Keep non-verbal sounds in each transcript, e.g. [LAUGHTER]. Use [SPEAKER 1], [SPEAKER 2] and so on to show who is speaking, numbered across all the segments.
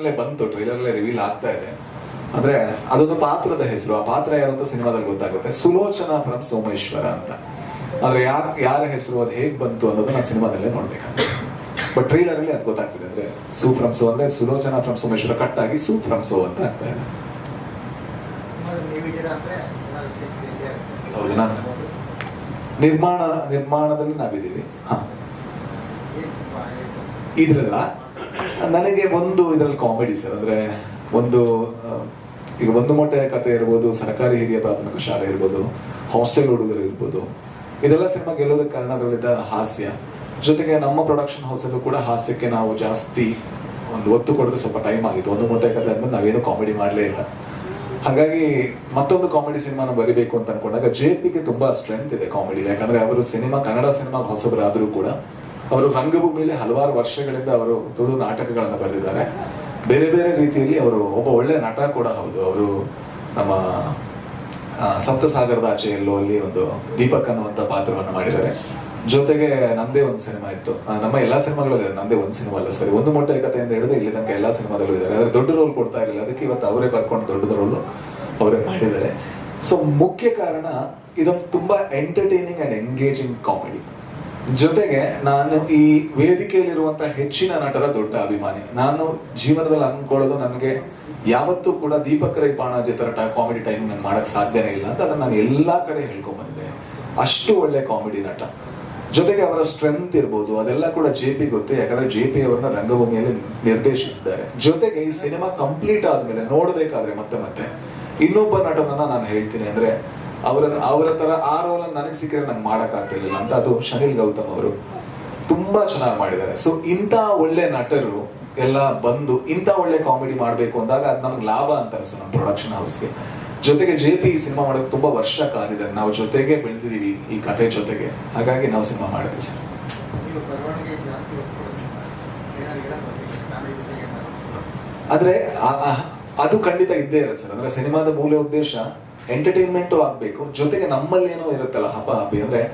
[SPEAKER 1] ಬಂತು ಟ್ರೈಲರ್ಲೇ ರಿವೀಲ್ ಆಗ್ತಾ ಇದೆ. ಅಂದ್ರೆ ಅದೊಂದು ಪಾತ್ರದ ಹೆಸರು. ಆ ಪಾತ್ರ ಯಾರು ಅಂತ ಸಿನಿಮಾದಲ್ಲಿ ಗೊತ್ತಾಗುತ್ತೆ. ಸುಲೋಚನಾ ಫ್ರಮ್ ಸೋಮೇಶ್ವರ ಅಂತ. ಆದ್ರೆ ಯಾರ ಯಾರ ಹೆಸರು, ಅದು ಹೇಗ್ ಬಂತು ಅನ್ನೋದನ್ನ ಸಿನಿಮಾದಲ್ಲೇ ನೋಡ್ಬೇಕಾಗುತ್ತೆ. ಬಟ್ ಟ್ರೈಲರ್ ಅಲ್ಲಿ ಅದು ಗೊತ್ತಾಗ್ತಿದೆ. ಅಂದ್ರೆ ಸು ಫ್ರಮ್ ಸೋ ಅಂದ್ರೆ ಸುಲೋಚನಾ ಫ್ರಮ್ ಸೋಮೇಶ್ವರ ಕಟ್ ಆಗಿ ಸು ಫ್ರಮ್ ಸೋ ಅಂತ ಆಗ್ತಾ ಇದೆ. ಹೌದು ನಿರ್ಮಾಣ, ನಿರ್ಮಾಣದಲ್ಲಿ ನಾವಿದ್ದೀವಿ. ಇದ್ರಲ್ಲ ನನಗೆ ಒಂದು ಇದ್ರಲ್ಲಿ ಕಾಮಿಡಿ ಸರ್, ಅಂದ್ರೆ ಒಂದು ಈಗ ಒಂದು ಮೊಟ್ಟೆ ಕಥೆ ಇರ್ಬೋದು, ಸರ್ಕಾರಿ ಹಿರಿಯ ಪ್ರಾಥಮಿಕ ಶಾಲೆ ಇರ್ಬೋದು ಹಾಸ್ಟೆಲ್ ಹುಡುಗರು ಇರ್ಬೋದು, ಇದೆಲ್ಲ ಸಿನಿಮಾ ಗೆಲ್ಲೋದಕ್ಕೆ ಕಾರಣ ಅದರಲ್ಲಿದ್ದ ಹಾಸ್ಯ. ಜೊತೆಗೆ ನಮ್ಮ ಪ್ರೊಡಕ್ಷನ್ ಹೌಸಲ್ಲೂ ಕೂಡ ಹಾಸ್ಯಕ್ಕೆ ನಾವು ಜಾಸ್ತಿ ಒಂದು ಒತ್ತು ಕೊಡಿದ್ರೆ ಸ್ವಲ್ಪ ಟೈಮ್ ಆಗಿತ್ತು. ಒಂದು ಮೊಟ್ಟೆ ಕಥೆ ಅಂದ್ಮೇಲೆ ನಾವೇನು ಕಾಮಿಡಿ ಮಾಡಲೇ ಇಲ್ಲ. ಹಾಗಾಗಿ ಮತ್ತೊಂದು ಕಾಮಿಡಿ ಸಿನಿಮಾನ ಬರಿಬೇಕು ಅಂತ ಅನ್ಕೊಂಡಾಗ ಜೆ ಪಿಗೆ ತುಂಬಾ ಸ್ಟ್ರೆಂತ್ ಇದೆ ಕಾಮಿಡಿ ಯಾಕಂದ್ರೆ ಅವರು ಸಿನಿಮಾ, ಕನ್ನಡ ಸಿನಿಮಾ ಹೊಸಬರಾದರೂ ಕೂಡ ಅವರು ರಂಗಭೂಮಿಯಲ್ಲಿ ಹಲವಾರು ವರ್ಷಗಳಿಂದ ಅವರು ತುಳು ನಾಟಕಗಳನ್ನ ಬರೆದಿದ್ದಾರೆ. ಬೇರೆ ಬೇರೆ ರೀತಿಯಲ್ಲಿ ಅವರು ಒಬ್ಬ ಒಳ್ಳೆ ನಟ ಕೂಡ ಹೌದು. ಅವರು ನಮ್ಮ ಸಪ್ತಸಾಗರದ ಆಚೆ ಎಲ್ಲೋ ಅಲ್ಲಿ ಒಂದು ದೀಪಕ್ ಅನ್ನುವಂತ ಪಾತ್ರವನ್ನು ಮಾಡಿದ್ದಾರೆ. ಜೊತೆಗೆ ನಂದೇ ಒಂದು ಸಿನಿಮಾ ಇತ್ತು. ನಮ್ಮ ಎಲ್ಲಾ ಸಿನಿಮಾಗಳಲ್ಲೂ ನಂದೇ ಒಂದು ಸಿನಿಮಾ ಅಲ್ಲ ಸರಿ ಒಂದು ಮೊಟ್ಟೆ ಕಥೆಯಿಂದ ಹಿಡಿದು ಇಲ್ಲಿ ತನಕ ಎಲ್ಲಾ ಸಿನಿಮಾದಲ್ಲೂ ಇದ್ದಾರೆ. ಆದ್ರೆ ದೊಡ್ಡ ರೋಲ್ ಕೊಡ್ತಾ ಇರಲಿಲ್ಲ. ಅದಕ್ಕೆ ಇವತ್ತು ಅವರೇ ಬರ್ಕೊಂಡು ದೊಡ್ಡ ರೋಲ್ ಅವರೇ ಮಾಡಿದ್ದಾರೆ. ಸೊ ಮುಖ್ಯ ಕಾರಣ ಇದೊಂದು ತುಂಬಾ ಎಂಟರ್ಟೈನಿಂಗ್ ಅಂಡ್ ಎಂಗೇಜಿಂಗ್ ಕಾಮಿಡಿ ಜೊತೆಗೆ ನಾನು ಈ ವೇದಿಕೆಯಲ್ಲಿರುವಂತ ಹೆಚ್ಚಿನ ನಟರ ದೊಡ್ಡ ಅಭಿಮಾನಿ. ನಾನು ಜೀವನದಲ್ಲಿ ಅನ್ಕೊಳ್ಳೋದು ನನಗೆ ಯಾವತ್ತೂ ಕೂಡ ದೀಪಕ್ ರೈ ಪಾಣಾಜಿ ತರ ಕಾಮಿಡಿ ಟೈಮ್ ನಾನು ಮಾಡಕ್ ಸಾಧ್ಯನೇ ಇಲ್ಲ ಅಂತ ಅದನ್ನ ನಾನು ಎಲ್ಲಾ ಕಡೆ ಹೇಳ್ಕೊಂಡ್ ಬಂದಿದ್ದೆ ಅಷ್ಟು ಒಳ್ಳೆ ಕಾಮಿಡಿ ನಟ. ಜೊತೆಗೆ ಅವರ ಸ್ಟ್ರೆಂತ್ ಇರ್ಬೋದು, ಅದೆಲ್ಲ ಕೂಡ ಜೆ ಪಿ ಗೊತ್ತು. ಯಾಕಂದ್ರೆ ಜೆ ಪಿ ಅವರನ್ನ ರಂಗಭೂಮಿಯಲ್ಲಿ ನಿರ್ದೇಶಿಸಿದ್ದಾರೆ. ಜೊತೆಗೆ ಈ ಸಿನಿಮಾ ಕಂಪ್ಲೀಟ್ ಆದ್ಮೇಲೆ ನೋಡ್ಬೇಕಾದ್ರೆ ಮತ್ತೆ ಮತ್ತೆ ಇನ್ನೊಬ್ಬ ನಟನನ್ನ ನಾನು ಹೇಳ್ತೀನಿ ಅಂದ್ರೆ ಅವರ ಅವರ ತರ ಆ ರೋಲ್ ನನಗೆ ಸಿಕ್ಕಿದ್ರೆ ನಂಗೆ ಮಾಡಕ್ ಆಗ್ತಿರ್ಲಿಲ್ಲ ಅಂತ ಅದು ಶನಿಲ್ ಗೌತಮ್ ಅವರು ತುಂಬಾ ಚೆನ್ನಾಗಿ ಮಾಡಿದ್ದಾರೆ. ಸೊ ಇಂಥ ಒಳ್ಳೆ ನಟರು ಎಲ್ಲ ಬಂದು ಇಂಥ ಒಳ್ಳೆ ಕಾಮಿಡಿ ಮಾಡಬೇಕು ಅಂದಾಗ ಅದು ನಮ್ಗೆ ಲಾಭ ಅಂತ ಅನಿಸ್ತು ನಮ್ಮ ಪ್ರೊಡಕ್ಷನ್ ಹೌಸ್ಗೆ ಜೊತೆಗೆ ಜೆ ಪಿ ಸಿನಿಮಾ ಮಾಡೋಕೆ ತುಂಬಾ ವರ್ಷ ಕಾದಿದ್ದಾರೆ ನಾವು ಜೊತೆಗೆ ಬೆಳೆದಿದ್ದೀವಿ ಈ ಕಥೆ ಜೊತೆಗೆ. ಹಾಗಾಗಿ ನಾವು ಸಿನಿಮಾ ಮಾಡಿದ್ವಿ ಸರ್. ಆದರೆ ಅದು ಖಂಡಿತ ಇದ್ದೇ ಇರುತ್ತೆ ಸರ್. ಅಂದ್ರೆ ಸಿನಿಮಾದ ಮೂಲ ಉದ್ದೇಶ ಎಂಟರ್ಟೈನ್ಮೆಂಟು ಆಗ್ಬೇಕು. ಜೊತೆಗೆ ನಮ್ಮಲ್ಲಿ ಏನೋ ಇರುತ್ತಲ್ಲ ಹಬ್ಬ ಹಬ್ಬಿ ಅಂದ್ರೆ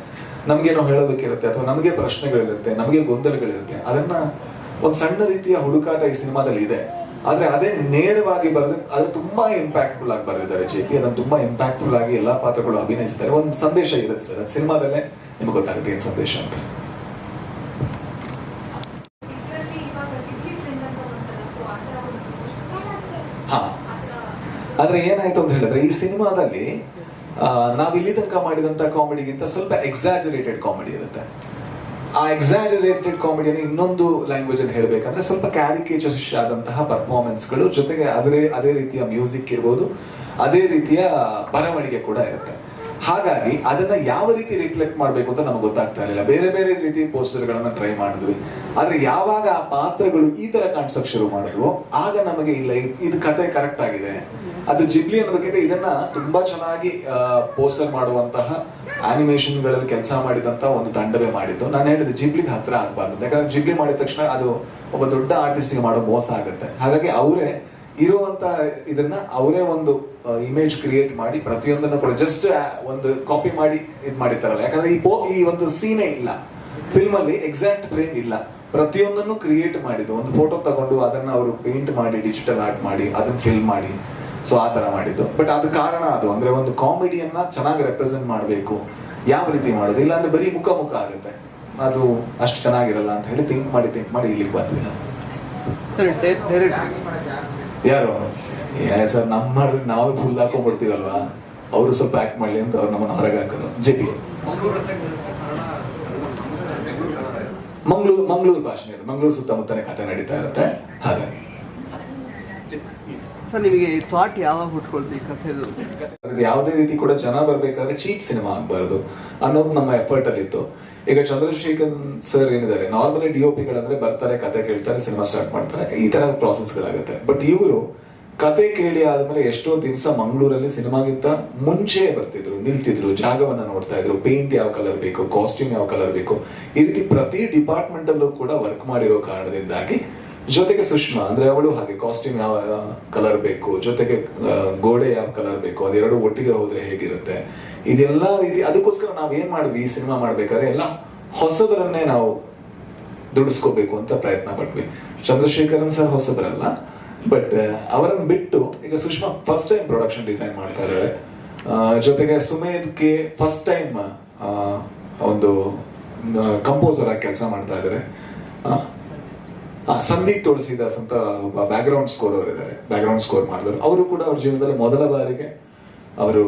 [SPEAKER 1] ನಮ್ಗೇನೋ ಹೇಳೋದಕ್ಕಿರುತ್ತೆ ಅಥವಾ ನಮಗೆ ಪ್ರಶ್ನೆಗಳಿರುತ್ತೆ ನಮಗೆ ಗೊಂದಲಗಳಿರುತ್ತೆ. ಅದನ್ನ ಒಂದು ಸಣ್ಣ ರೀತಿಯ ಹುಡುಕಾಟ ಈ ಸಿನಿಮಾದಲ್ಲಿ ಇದೆ. ಆದ್ರೆ ಅದೇ ನೇರವಾಗಿ ಬರೆದ ಅದು ತುಂಬಾ ಇಂಪ್ಯಾಕ್ಟ್ಫುಲ್ ಆಗಿ ಬರೆದಿದ್ದಾರೆ ಜೆ ಪಿ. ಅದನ್ನ ತುಂಬಾ ಇಂಪ್ಯಾಕ್ಟ್ಫುಲ್ ಆಗಿ ಎಲ್ಲಾ ಪಾತ್ರಗಳು ಅಭಿನಯಿಸಿದ್ದಾರೆ. ಒಂದು ಸಂದೇಶ ಇರುತ್ತೆ ಸರ್. ಅದು ಸಿನಿಮಾದಲ್ಲೇ ನಿಮ್ಗೆ ಗೊತ್ತಾಗುತ್ತೆ ಏನು ಸಂದೇಶ ಅಂತ. ಹಾಂ. ಆದ್ರೆ ಏನಾಯ್ತು ಅಂತ ಹೇಳಿದ್ರೆ, ಈ ಸಿನಿಮಾದಲ್ಲಿ ನಾವು ಇಲ್ಲಿ ತನಕ ಮಾಡಿದಂತ ಕಾಮಿಡಿಗಿಂತ ಸ್ವಲ್ಪ ಎಕ್ಸಾಜರೇಟೆಡ್ ಕಾಮಿಡಿ ಇರುತ್ತೆ. ಆ ಎಕ್ಸಾಜರೇಟೆಡ್ ಕಾಮಿಡಿಯನ್ನು ಇನ್ನೊಂದು ಲ್ಯಾಂಗ್ವೇಜ್ ಹೇಳಬೇಕಂದ್ರೆ ಸ್ವಲ್ಪ ಕ್ಯಾರಿಕೇಚರ್ಸ್ ಆದಂತಹ ಪರ್ಫಾರ್ಮೆನ್ಸ್ಗಳು ಜೊತೆಗೆ ಅದೇ ಅದೇ ರೀತಿಯ ಮ್ಯೂಸಿಕ್ ಇರ್ಬೋದು, ಅದೇ ರೀತಿಯ ಬರವಣಿಗೆ ಕೂಡ ಇರುತ್ತೆ. ಹಾಗಾಗಿ ಅದನ್ನ ಯಾವ ರೀತಿ ರಿಫ್ಲೆಕ್ಟ್ ಮಾಡಬೇಕು ಅಂತ ನಮಗೆ ಗೊತ್ತಾಗ್ತಾ ಇರಲಿಲ್ಲ. ಬೇರೆ ಬೇರೆ ರೀತಿ ಪೋಸ್ಟರ್ ಗಳನ್ನ ಟ್ರೈ ಮಾಡಿದ್ವಿ. ಆದ್ರೆ ಯಾವಾಗ ಆ ಪಾತ್ರಗಳು ಈ ತರ ಕಾಣಿಸಕ್ ಶುರು ಮಾಡಿದ್ವು, ಆಗ ನಮಗೆ ಇಲ್ಲ ಇದ್- ಕತೆ ಕರೆಕ್ಟ್ ಆಗಿದೆ. ಅದು ಜಿಬ್ಲಿ ಅನ್ನೋದಕ್ಕಿಂತ ಇದನ್ನ ತುಂಬಾ ಚೆನ್ನಾಗಿ ಪೋಸ್ಟರ್ ಮಾಡುವಂತಹ ಆನಿಮೇಷನ್ಗಳಲ್ಲಿ ಕೆಲಸ ಮಾಡಿದಂತ ಒಂದು ತಂಡವೇ ಮಾಡಿದ್ದು. ನಾನು ಹೇಳಿದೆ ಜಿಬ್ಲಿಗೆ ಹತ್ರ ಆಗ್ಬಾರ್ದು. ಯಾಕಂದ್ರೆ ಜಿಬ್ಲಿ ಮಾಡಿದ ತಕ್ಷಣ ಅದು ಒಬ್ಬ ದೊಡ್ಡ ಆರ್ಟಿಸ್ಟ್ಗೆ ಮಾಡೋ ಮೋಸ ಆಗುತ್ತೆ. ಹಾಗಾಗಿ ಅವರೇ ಇರುವಂತ ಇದನ್ನ ಅವರೇ ಒಂದು ಇಮೇಜ್ ಕ್ರಿಯೇಟ್ ಮಾಡಿ ಪ್ರತಿಯೊಂದನ್ನು ಕೂಡ ಜಸ್ಟ್ ಒಂದು ಕಾಪಿ ಮಾಡಿ ಇದು ಮಾಡಿರ್ತಾರಲ್ಲ. ಯಾಕಂದ್ರೆ ಈ ಈ ಒಂದು ಸೀನೇ ಇಲ್ಲ. ಫಿಲ್ಮಲ್ಲಿ ಎಕ್ಸಾಕ್ಟ್ ಫ್ರೇಮ್ ಇಲ್ಲ. ಪ್ರತಿಯೊಂದನ್ನು ಕ್ರಿಯೇಟ್ ಮಾಡಿದ್ದು. ಒಂದು ಫೋಟೋ ತಗೊಂಡು ಅದನ್ನ ಅವರು ಪೇಂಟ್ ಮಾಡಿ ಡಿಜಿಟಲ್ ಆರ್ಟ್ ಮಾಡಿ ಅದನ್ನ ಫಿಲ್ ಮಾಡಿ. ಸೊ ಆ ತರ ಮಾಡಿದ್ದು. ಬಟ್ ಅದು ಕಾರಣ ಅದು. ಅಂದ್ರೆ ಒಂದು ಕಾಮಿಡಿಯನ್ನ ಚೆನ್ನಾಗಿ ರೆಪ್ರೆಸೆಂಟ್ ಮಾಡಬೇಕು. ಯಾವ ರೀತಿ ಮಾಡೋದು? ಇಲ್ಲಾಂದ್ರೆ ಬರೀ ಮುಖ ಮುಖ ಆಗುತ್ತೆ. ಅದು ಅಷ್ಟು ಚೆನ್ನಾಗಿರಲ್ಲ ಅಂತ ಹೇಳಿ ಥಿಂಕ್ ಮಾಡಿ ಥಿಂಕ್ ಮಾಡಿ ಇಲ್ಲಿಗೆ ಬಂದ್ವಿ ಯಾರು? ಸರ್ ನಮ್ಮ ಮಾಡಿದ್ರೆ ನಾವೇ ಫುಲ್ ಹಾಕೊಂಡ್ಬಿಡ್ತೀವಲ್ವಾ? ಅವರು ಸ್ವಲ್ಪ ಆಕ್ಟ್ ಮಾಡ್ಲಿ ಅಂತ ಅವ್ರು ನಮ್ಮನ್ನ ಹೊರಗೆ ಹಾಕಿದ್ರು. J P. ಮಂಗಳೂರು ಮಂಗಳೂರು ಭಾಷೆ ಇದೆ ಮಂಗಳೂರು ಸುತ್ತಮುತ್ತನೇ ಕಥೆ ನಡೀತಾ ಇರುತ್ತೆ. ಹಾಗಾಗಿ.
[SPEAKER 2] ಸರ್ ನಿಮಗೆ ಥಾಟ್ ಯಾವಾಗ ಹುಟ್ಕೊಳ್ತು ಈ ಕಥೆದು?
[SPEAKER 1] ಯಾವುದೇ ರೀತಿ ಕೂಡ ಜನ ಬರ್ಬೇಕಾದ್ರೆ ಚೀಪ್ ಸಿನಿಮಾ ಆಗ್ಬಾರ್ದು ಅನ್ನೋದು ನಮ್ಮ ಎಫರ್ಟ್ ಅಲ್ಲಿ ಇತ್ತು. ಈಗ ಚಂದ್ರಶೇಖರ್ ಸರ್ ಏನಿದ್ದಾರೆ ನಾರ್ಮಲಿ ಡಿ ಒ ಪಿಗಳಂದ್ರೆ ಬರ್ತಾರೆ ಕತೆ ಕೇಳ್ತಾರೆ ಸಿನಿಮಾ ಸ್ಟಾರ್ಟ್ ಮಾಡ್ತಾರೆ. ಈ ತರ ಗಳಾಗುತ್ತೆ. ಬಟ್ ಇವರು ಕತೆ ಕೇಳಿ ಆದ್ಮೇಲೆ ಎಷ್ಟೋ ದಿವಸ ಮಂಗಳೂರಲ್ಲಿ ಸಿನಿಮಾಗಿಂತ ಮುಂಚೆ ಬರ್ತಿದ್ರು, ನಿಲ್ತಿದ್ರು, ಜಾಗವನ್ನ ನೋಡ್ತಾ ಇದ್ರು. ಪೇಂಟ್ ಯಾವ ಕಲರ್ ಬೇಕು ಕಾಸ್ಟ್ಯೂಮ್ ಯಾವ ಕಲರ್ ಬೇಕು. ಈ ರೀತಿ ಪ್ರತಿ ಡಿಪಾರ್ಟ್ಮೆಂಟ್ ಅಲ್ಲೂ ಕೂಡ ವರ್ಕ್ ಮಾಡಿರೋ ಕಾರಣದಿಂದಾಗಿ ಜೊತೆಗೆ ಸುಷ್ಮಾ, ಅಂದ್ರೆ ಅವಳು ಹಾಗೆ ಕಾಸ್ಟ್ಯೂಮ್ ಯಾವ ಕಲರ್ ಬೇಕು, ಜೊತೆಗೆ ಗೋಡೆ ಯಾವ ಕಲರ್ ಬೇಕು, ಅದೆರಡು ಒಟ್ಟಿಗೆ ಹೋದ್ರೆ ಹೇಗಿರುತ್ತೆ. ಇದೆಲ್ಲ ರೀತಿ, ಅದಕ್ಕೋಸ್ಕರ ನಾವ್ ಏನ್ ಮಾಡಿದ್ವಿ, ಈ ಸಿನಿಮಾ ಮಾಡ್ಬೇಕಾದ್ರೆ ಎಲ್ಲ ಹೊಸದರನ್ನೇ ನಾವು ದುಡಿಸ್ಕೋಬೇಕು ಅಂತ ಪ್ರಯತ್ನ ಪಟ್ವಿ. ಚಂದ್ರಶೇಖರನ್ ಸರ್ ಹೊಸಬರಲ್ಲ. ಬಟ್ ಅವರನ್ನು ಬಿಟ್ಟು ಈಗ Sushma first time production design ಮಾಡ್ತಾ ಇದ್ದಾಳೆ. ಜೊತೆಗೆ ಸುಮೇಧ್ ಕೆ ಫಸ್ಟ್ ಟೈಮ್ ಒಂದು ಕಂಪೋಸರ್ ಆಗಿ ಕೆಲಸ ಮಾಡ್ತಾ ಇದ್ದಾರೆ. ಸಂದೀಪ್ ತುಳಸಿದಾಸ್ ಅಂತ ಒಬ್ಬ ಬ್ಯಾಕ್ಗ್ರೌಂಡ್ ಸ್ಕೋರ್ ಅವರು ಇದ್ದಾರೆ ಬ್ಯಾಕ್ಗ್ರೌಂಡ್ ಸ್ಕೋರ್ ಮಾಡಿದ್ರು ಅವರು ಕೂಡ ಅವ್ರ ಜೀವನದಲ್ಲಿ ಮೊದಲ ಬಾರಿಗೆ ಅವರು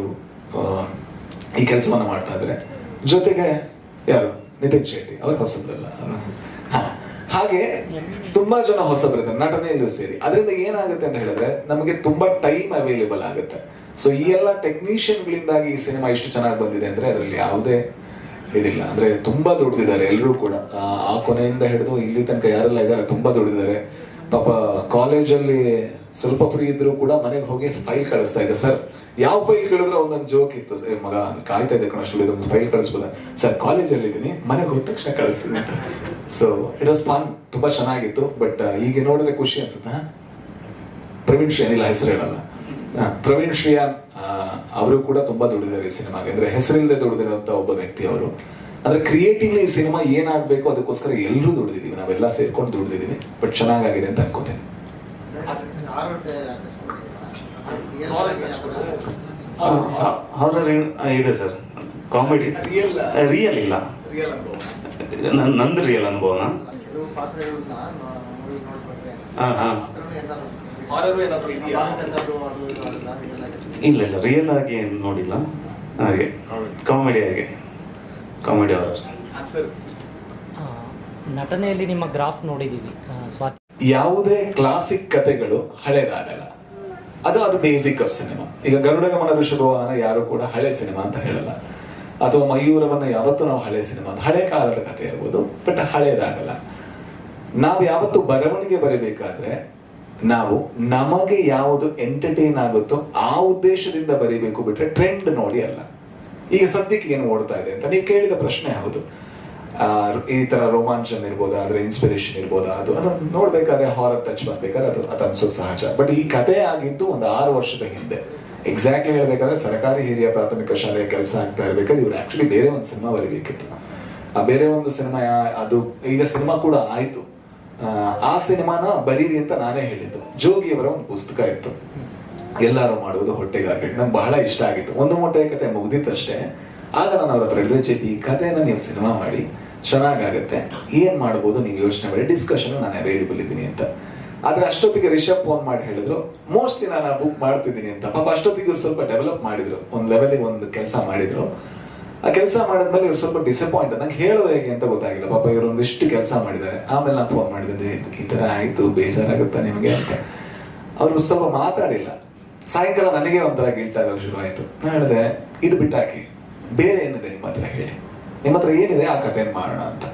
[SPEAKER 1] ಈ ಕೆಲಸವನ್ನು ಮಾಡ್ತಾ ಇದ್ದಾರೆ. ಜೊತೆಗೆ ಯಾರು? ನಿತಿನ್ ಶೆಟ್ಟಿ. ಅವ್ರ ಹೊಸದಲ್ಲ. ಹಾಗೆ ತುಂಬಾ ಜನ ಹೊಸಬರಿದ್ದಾರೆ ನಟನೆಯಲ್ಲೂ ಸೇರಿ. ಅದರಿಂದ ಏನಾಗುತ್ತೆ ಅಂತ ಹೇಳಿದ್ರೆ ನಮಗೆ ತುಂಬಾ ಟೈಮ್ ಅವೈಲೇಬಲ್ ಆಗುತ್ತೆ. ಸೊ ಈ ಎಲ್ಲ ಟೆಕ್ನಿಷಿಯನ್ ಗಳಿಂದಾಗಿ ಈ ಸಿನಿಮಾ ಇಷ್ಟು ಚೆನ್ನಾಗಿ ಬಂದಿದೆ ಅಂದ್ರೆ ಅದರಲ್ಲಿ ಯಾವುದೇ ಇದಿಲ್ಲ. ಅಂದ್ರೆ ತುಂಬಾ ದುಡ್ದಿದ್ದಾರೆ ಎಲ್ಲರೂ ಕೂಡ. ಆ, ಆ ಕೊನೆಯಿಂದ ಹಿಡಿದು ಇಲ್ಲಿ ತನಕ ಯಾರೆಲ್ಲ ಇದ್ದಾರೆ ತುಂಬಾ ದುಡಿದಿದ್ದಾರೆ. ಪಾಪ ಕಾಲೇಜಲ್ಲಿ ಸ್ವಲ್ಪ ಫ್ರೀ ಇದ್ರು ಕೂಡ ಮನೆಗೆ ಹೋಗಿ ಫೈಲ್ ಕಳಿಸ್ತಾ ಇದ್ದೆ ಸರ್, ಯಾವ ಫೈಲ್ ಕೇಳಿದ್ರೆ ಒಂದೊಂದು ಜೋಕ್ ಇತ್ತು. ಮಗ ಕಾಯ್ತಾ ಇದ್ದೆ ಕಣ ಸ್ಟುಡಿಯೋ ಒಂದು ಫೈಲ್ ಕಳಿಸ್ಬೋದ? ಸರ್ ಕಾಲೇಜಲ್ಲಿ ಇದ್ದೀನಿ ಮನೆಗೆ ಹೋದ ತಕ್ಷಣ ಕಳಿಸ್ತೀನಿ ಸೊ ಇಟ್ ವಾಸ್ ಫನ್ ತುಂಬಾ ಚೆನ್ನಾಗಿತ್ತು. ಬಟ್ ಈಗ ನೋಡಿದ್ರೆ ಖುಷಿ ಅನ್ಸುತ್ತೆ? ಪ್ರವೀಣ್ ಶ್ರೀ ಅನಿಲ್ ಹೆಸರು ಹೇಳಲ್ಲ. ಪ್ರವೀಣ್ ಶ್ರೀಯಾನ್ ಅವರು ಕೂಡ ತುಂಬಾ ದುಡಿದಾರೆ ಈ ಸಿನಿಮಾಗೆ. ಅಂದ್ರೆ ಹೆಸರಿಲ್ಲದೆ ದುಡಿದಿರುವಂತ ಒಬ್ಬ ವ್ಯಕ್ತಿ ಅವರು. ಅಂದ್ರೆ ಕ್ರಿಯೇಟಿವ್ಲಿ ಈ ಸಿನಿಮಾ ಏನಾಗ್ಬೇಕು ಅದಕ್ಕೋಸ್ಕರ ಎಲ್ಲರೂ ದುಡಿದಿದ್ದೀವಿ. ನಾವೆಲ್ಲ ಸೇರ್ಕೊಂಡು ದುಡಿದಿದ್ದೀವಿ. ಬಟ್ ಚೆನ್ನಾಗಾಗಿದೆ ಅಂತ ಅನ್ಕೋತೀನಿ.
[SPEAKER 3] ಹಾರರ್ ಇದೆ ಸರ್. ಕಾಮಿಡಿ? ರಿಯಲ್ ಇಲ್ಲ. ನನ್- ನಂದು ರಿಯಲ್ ಅನುಭವನ? ಹಾ ಹಾ. ಇಲ್ಲ ಇಲ್ಲ. ರಿಯಲ್ ಆಗಿ ಏನು ನೋಡಿಲ್ಲ. ಹಾಗೆ. ಕಾಮಿಡಿ ಹಾಗೆ ಕಾಮಿಡಿ ಅವರ
[SPEAKER 4] ಆ, ನಟನೆಯಲ್ಲಿ ನಿಮ್ಮ ಗ್ರಾಫ್ ನೋಡಿದ್ದೀವಿ ಸ್ವಾತಿ
[SPEAKER 1] ಯಾವುದೇ ಕ್ಲಾಸಿಕ್ ಕಥೆಗಳು ಹಳೇದಾಗಲ್ಲ. ಅದು ಅದು ಬೇಸಿಕ್ ಆಫ್ ಸಿನಿಮಾ ಈಗ ಗರುಡ ಗಮನ ಋಷಭವಾಹನ ಯಾರು ಕೂಡ ಹಳೆ ಸಿನಿಮಾ ಅಂತ ಹೇಳಲ್ಲ. ಅಥವಾ ಮಯೂರವನ್ನ ಯಾವತ್ತೂ ನಾವು ಹಳೆ ಸಿನಿಮಾ ಹಳೆ ಕಾಲದ ಕಥೆ ಇರ್ಬೋದು ಬಟ್ ಹಳೇದಾಗಲ್ಲ. ನಾವು ಯಾವತ್ತು ಬರವಣಿಗೆ ಬರೀಬೇಕಾದ್ರೆ ನಾವು ನಮಗೆ ಯಾವುದು ಎಂಟರ್ಟೈನ್ ಆಗುತ್ತೋ ಆ ಉದ್ದೇಶದಿಂದ ಬರೀಬೇಕು ಬಿಟ್ರೆ ಟ್ರೆಂಡ್ ನೋಡಿ ಅಲ್ಲ. ಈಗ ಸದ್ಯಕ್ಕೆ ಏನು ಓಡ್ತಾ ಇದೆ ಅಂತ, ನೀವು ಕೇಳಿದ ಪ್ರಶ್ನೆ ಹೌದು. ಈ ತರ ರೋಮಾಂಚನ್ ಇರ್ಬೋದಾ ಅದ್ರ ಇನ್ಸ್ಪಿರೇಷನ್ ಇರ್ಬೋದಾ ಅದು ಅದನ್ನ ನೋಡ್ಬೇಕಾದ್ರೆ ಹಾರರ್ ಟಚ್ ಮಾಡ್ಬೇಕಾದ್ರೆ ಅದು ಅದು ಅನ್ಸೋದು ಸಹಜ. ಬಟ್ ಈ ಕಥೆ ಆಗಿದ್ದು ಒಂದು ಆರು ವರ್ಷದ ಹಿಂದೆ. ಎಕ್ಸಾಕ್ಟ್ಲಿ ಹೇಳ್ಬೇಕಾದ್ರೆ ಸರ್ಕಾರಿ ಹಿರಿಯ ಪ್ರಾಥಮಿಕ ಶಾಲೆಯ ಕೆಲಸ ಆಗ್ತಾ ಇರ್ಬೇಕಾದ್ರೆ ಇವ್ರು ಆಕ್ಚುಲಿ ಬೇರೆ ಒಂದು ಸಿನಿಮಾ ಬರೀಬೇಕಿತ್ತು. ಆ ಬೇರೆ ಒಂದು ಸಿನಿಮಾ ಅದು ಈಗ ಸಿನಿಮಾ ಕೂಡ ಆಯ್ತು. ಆ, ಸಿನಿಮಾನ ಬರೀರಿ ಅಂತ ನಾನೇ ಹೇಳಿದ್ದು. ಜೋಗಿಯವರ ಒಂದು ಪುಸ್ತಕ ಇತ್ತು. ಎಲ್ಲಾರು ಮಾಡುವುದು ಹೊಟ್ಟೆಗಾಗಬೇಕು ನಂಗೆ ಬಹಳ ಇಷ್ಟ ಆಗಿತ್ತು. ಒಂದು ಮೊಟ್ಟೆ ಕತೆ ಮುಗ್ದಿತ್ತಷ್ಟೇ. ಆಗ ನಾನು ಅವ್ರ ಹತ್ರ ಹೇಳಿದ್ರೆ ಕಥೆನ ನೀವು ಸಿನಿಮಾ ಮಾಡಿ, ಚೆನ್ನಾಗಾಗುತ್ತೆ. ಏನು ಮಾಡ್ಬೋದು? ನೀವು ಯೋಚನೆ ಮಾಡಿ ಡಿಸ್ಕಷನ್ ನಾನು ಅವೈಲೇಬಲ್ ಇದ್ದೀನಿ ಅಂತ. ಆದರೆ ಅಷ್ಟೊತ್ತಿಗೆ ರಿಷಬ್ ಫೋನ್ ಮಾಡಿ ಹೇಳಿದ್ರು ಮೋಸ್ಟ್ಲಿ ನಾನು ಬುಕ್ ಮಾಡ್ತಿದ್ದೀನಿ ಅಂತ. ಪಾಪ ಅಷ್ಟೊತ್ತಿಗೆ ಇವ್ರು ಸ್ವಲ್ಪ ಡೆವಲಪ್ ಮಾಡಿದ್ರು, ಒಂದು ಲೆವೆಲಿಗೆ ಒಂದು ಕೆಲಸ ಮಾಡಿದ್ರು. ಆ ಕೆಲಸ ಮಾಡಿದ್ಮೇಲೆ ಇವ್ರು ಸ್ವಲ್ಪ ಡಿಸಪಾಯಿಂಟ್ ನಂಗೆ ಹೇಳೋದು ಹೇಗೆ ಅಂತ ಗೊತ್ತಾಗಿಲ್ಲ. ಪಾಪ ಇವರು ಒಂದಿಷ್ಟು ಕೆಲಸ ಮಾಡಿದ್ದಾರೆ. ಆಮೇಲೆ ನಾನು ಫೋನ್ ಮಾಡಿದ್ದೆ ಈ ತರ ಆಯ್ತು, ಬೇಜಾರಾಗುತ್ತಾ ನಿಮಗೆ? ಅಂತ. ಅವರು ಸ್ವಲ್ಪ ಮಾತಾಡಿಲ್ಲ. ಸಾಯಂಕಾಲ ನನಗೆ ಒಂಥರ ಗಿಲ್ಟ್ ಆಗೋಕೆ ಶುರು ಆಯ್ತು ನಾನು ಹೇಳಿದೆ, ಇದು ಬಿಟ್ಟಾಕಿ. ಬೇರೆ ಏನಿದೆ ನಿಮ್ಮ ಹತ್ರ ಹೇಳಿ. ನಿಮ್ಮ ಹತ್ರ ಏನಿದೆ ಆ ಕಥೆಯನ್ನು ಮಾಡೋಣ ಅಂತ.